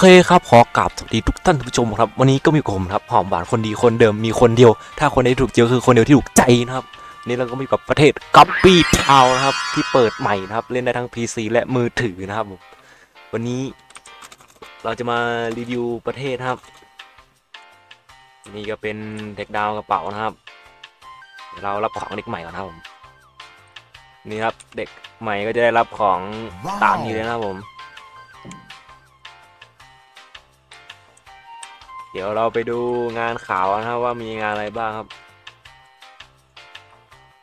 เคครับขอกราบสวัสดีทุกท่านผู้ชมครับ วันนี้ก็มีผมครับหอมหวานคนดีคนเดิมมีคนเดียว ถ้าคนไหนถูกเจอคือคนเดียวที่ถูกใจนะครับนี่เราก็มีกับประเทศกัปปี้ทาวนะครับ ที่เปิดใหม่นะครับ เล่นได้ทั้ง PC และมือถือนะครับ วันนี้เราจะมารีวิวประเทศครับ นี่ก็เป็นเด็กดาวกระเป๋านะครับเรารับของเด็กใหม่ก่อนนะครับผมนี่ครับเด็กใหม่ก็จะได้รับของตามนี้เลยนะครับผม เดี๋ยวเราไปดูงานข่าวนะครับว่ามีงานอะไรบ้างครับ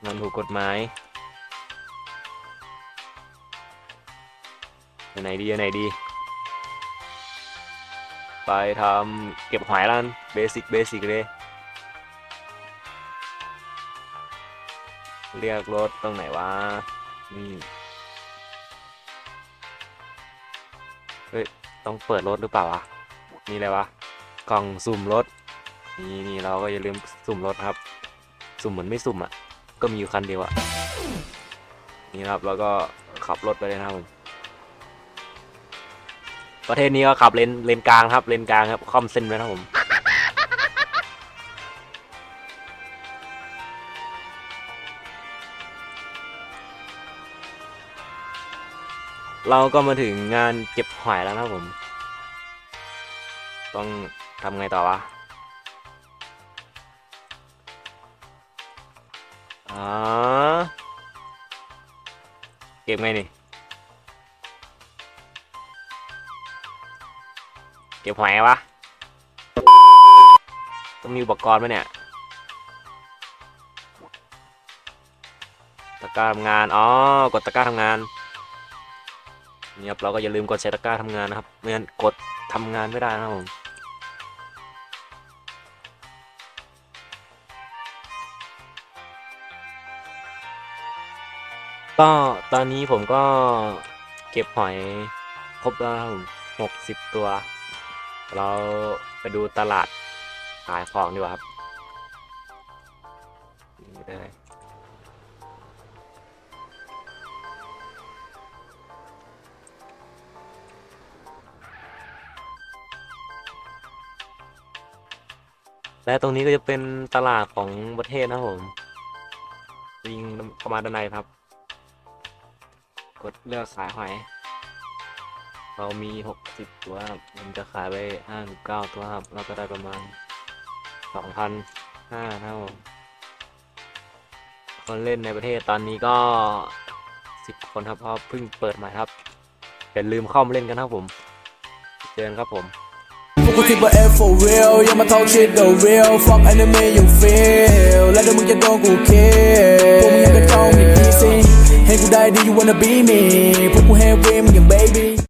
งานถูกกฎหมายไหนดีไหนดี ไปทำเก็บหอยแล้วเบสิกเบสิกเลย เรียกรถตรงไหนวะนี่เฮ้ย ต้องเปิดรถหรือเปล่าวะ นี่อะไรวะ กล่องสุ่มรถนี่นี่เราก็อย่าลืมสุ่มรถครับ สุ่มเหมือนไม่สุ่มอะ ก็มีอยู่คันเดียวอะ นี่ครับแล้วก็ขับรถไปเลยนะครับผมประเทศนี้ก็ขับเลนเลนกลางครับเลนกลางครับคอมเส้นไว้นะผมเราก็มาถึงงานเก็บหอยแล้วนะผม ต้อง ทำไงต่อวะอ๋อเก็บไงนี่ เก็บหอยวะ ต้องมีอุปกรณ์ไหมเนี่ยตะกร้าทำงาน อ๋อ กดตะกร้าทำงานนี่ครับเราก็อย่าลืมกดใช้ตะกร้าทำงานนะครับ ไม่งั้นกดทำงานไม่ได้นะครับผม ก็ตอนนี้ผมก็เก็บหอยครบแล้วหกสิบตัว เราไปดูตลาดขายของดีกว่าครับได้และตรงนี้ก็จะเป็นตลาดของประเทศนะผมวิ่งเข้ามาณด้านในครับ กดเลือกขายหอย เรามี 60 ตัวครับมันจะขายไป59ตัวครับเราก็ได้ประมาณ 2,500นะครับผมคนเล่นในประเทศตอนนี้ก็ 10 คนครับเพราะเพิ่งเปิดใหม่ครับอย่าลืมเข้ามาเล่นกันครับผม เจอกันครับผมพวกกูคิดว่า F for real ย่ามา talk shit the real fuck enemy you feel แล้วเดี๋ยวมึงจะโดนกูคิ ได้ดี you wanna be me พวกกู heavy มึงอย่าง baby